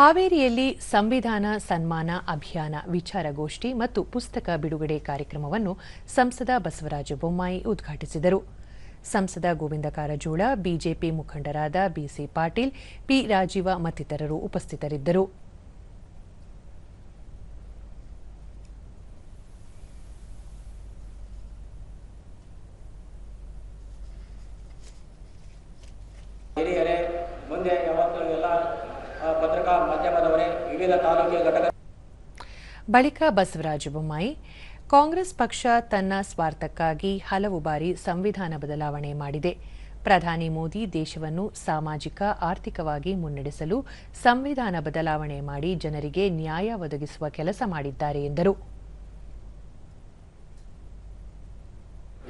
ಹಾವೇರಿಯಲ್ಲಿ ಸಂವಿಧಾನ ಸನ್ಮಾನ ಅಭಿಯಾನ ವಿಚಾರಗೋಷ್ಠಿ ಮತ್ತು ಪುಸ್ತಕ ಬಿಡುಗಡೆ ಕಾರ್ಯಕ್ರಮವನ್ನು ಸಂಸದ ಬಸವರಾಜ ಬೊಮ್ಮಾಯಿ ಉದ್ಘಾಟಿಸಿದರು. ಸಂಸದ ಗೋವಿಂದ ಕಾರಜೋಳ, ಬಿಜೆಪಿ ಮುಖಂಡರಾದ ಬಿಸಿ ಪಾಟೀಲ್, ಪಿ ರಾಜೀವ ಮತ್ತಿತರರು ಉಪಸ್ಥಿತರಿದ್ದರು. ಮುಂದೆ ಪತ್ರಿಕಾ ಮಾಧ್ಯಮದವರೇ ವಿವಿಧ ತಾಲೂಕಿನ ಘಟಕ ಬಳಿಕ ಬಸವರಾಜ ಬೊಮ್ಮಾಯಿ ಕಾಂಗ್ರೆಸ್ ಪಕ್ಷ ತನ್ನ ಸ್ವಾರ್ಥಕ್ಕಾಗಿ ಹಲವು ಬಾರಿ ಸಂವಿಧಾನ ಬದಲಾವಣೆ ಮಾಡಿದೆ. ಪ್ರಧಾನಿ ಮೋದಿ ದೇಶವನ್ನು ಸಾಮಾಜಿಕ ಆರ್ಥಿಕವಾಗಿ ಮುನ್ನಡೆಸಲು ಸಂವಿಧಾನ ಬದಲಾವಣೆ ಮಾಡಿ ಜನರಿಗೆ ನ್ಯಾಯ ಒದಗಿಸುವ ಕೆಲಸ ಮಾಡಿದ್ದಾರೆ ಎಂದರು.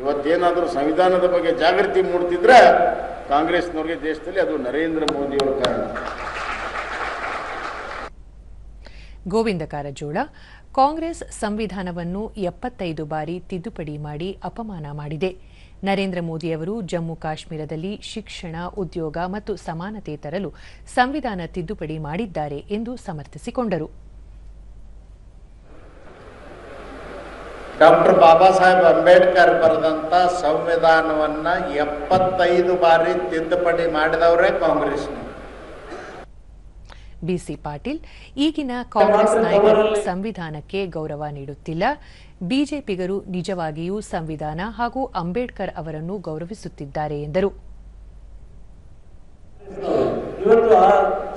ಇವತ್ತೇನಾದರೂ ಸಂವಿಧಾನದ ಬಗ್ಗೆ ಜಾಗೃತಿ ಮೂಡ್ತಿದ್ರೆ ಕಾಂಗ್ರೆಸ್ನವ್ರಿಗೆ ದೇಶದಲ್ಲಿ ಅದು ನರೇಂದ್ರ ಮೋದಿಯವರ ಕಾರಣ. ಗೋವಿಂದ ಕಾರಜೋಳ, ಕಾಂಗ್ರೆಸ್ ಸಂವಿಧಾನವನ್ನು ಎಪ್ಪತ್ತೈದು ಬಾರಿ ತಿದ್ದುಪಡಿ ಮಾಡಿ ಅಪಮಾನ ಮಾಡಿದೆ. ನರೇಂದ್ರ ಮೋದಿಯವರು ಜಮ್ಮು ಕಾಶ್ಮೀರದಲ್ಲಿ ಶಿಕ್ಷಣ, ಉದ್ಯೋಗ ಮತ್ತು ಸಮಾನತೆ ತರಲು ಸಂವಿಧಾನ ತಿದ್ದುಪಡಿ ಮಾಡಿದ್ದಾರೆ ಎಂದು ಸಮರ್ಥಿಸಿಕೊಂಡರು. ಡಾಕ್ಟರ್ ಬಾಬಾ ಸಾಹೇಬ್ ಅಂಬೇಡ್ಕರ್ ಬರೆದಂತ ಸಂವಿಧಾನವನ್ನ ಎಪ್ಪತ್ತೈದು ಬಾರಿ ತಿದ್ದುಪಡಿ ಮಾಡಿದವರೇ ಕಾಂಗ್ರೆಸ್ನ. ಬಿಸಿ ಪಾಟೀಲ್. ಈಗಿನ ಕಾಂಗ್ರೆಸ್ ನಾಯಕರು ಸಂವಿಧಾನಕ್ಕೆ ಗೌರವ ನೀಡುತ್ತಿಲ್ಲ. ಬಿಜೆಪಿಗರು ನಿಜವಾಗಿಯೂ ಸಂವಿಧಾನ ಹಾಗೂ ಅಂಬೇಡ್ಕರ್ ಅವರನ್ನು ಗೌರವಿಸುತ್ತಿದ್ದಾರೆ ಎಂದರು. ಇವತ್ತು ಆ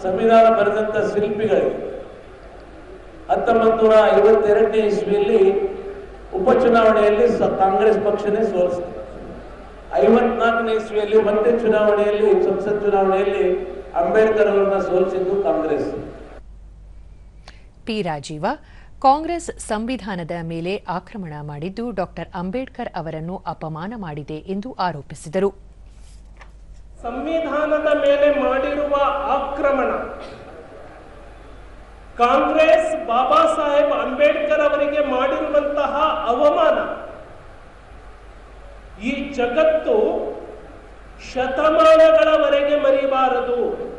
ಸಂವಿಧಾನ ಬರೆದಂತ ಶಿಲ್ಪಿಗಳಿಗೆ ಹತ್ತೊಂಬತ್ತು ನೂರ ಐವತ್ತೆರಡನೇ ಇಸ್ವಿಯಲ್ಲಿ ಉಪಚುನಾವಣೆಯಲ್ಲಿ ಕಾಂಗ್ರೆಸ್ ಪಕ್ಷನೇ ಸೋಲಿಸಿದೆ. ಐವತ್ನಾಲ್ಕನೇ ಇಸ್ವಿಯಲ್ಲಿ ಮತ್ತೆ ಚುನಾವಣೆಯಲ್ಲಿ ಸಂಸತ್ ಚುನಾವಣೆಯಲ್ಲಿ ಅಂಬೇಡ್ಕರ್ ಅವರನ್ನ ಸೋಲಿಸಿದ್ದು ಕಾಂಗ್ರೆಸ್. ಪಿ ರಾಜೀವ ಕಾಂಗ್ರೆಸ್ ಸಂವಿಧಾನದ ಮೇಲೆ ಆಕ್ರಮಣ ಮಾಡಿದ್ದು ಡಾಕ್ಟರ್ ಅಂಬೇಡ್ಕರ್ ಅವರನ್ನು ಅಪಮಾನ ಮಾಡಿದೆ ಎಂದು ಆರೋಪಿಸಿದರು. ಸಂವಿಧಾನದ ಮೇಲೆ ಮಾಡಿರುವ ಆಕ್ರಮಣ. ಕಾಂಗ್ರೆಸ್ ಬಾಬಾ ಸಾಹೇಬ್ ಅಂಬೇಡ್ಕರ್ ಅವರಿಗೆ ಮಾಡಿರುವಂತಹ ಅವಮಾನ. ಈ ಜಗತ್ತು ಶತಮಾನಗಳವರೆಗೆ preparador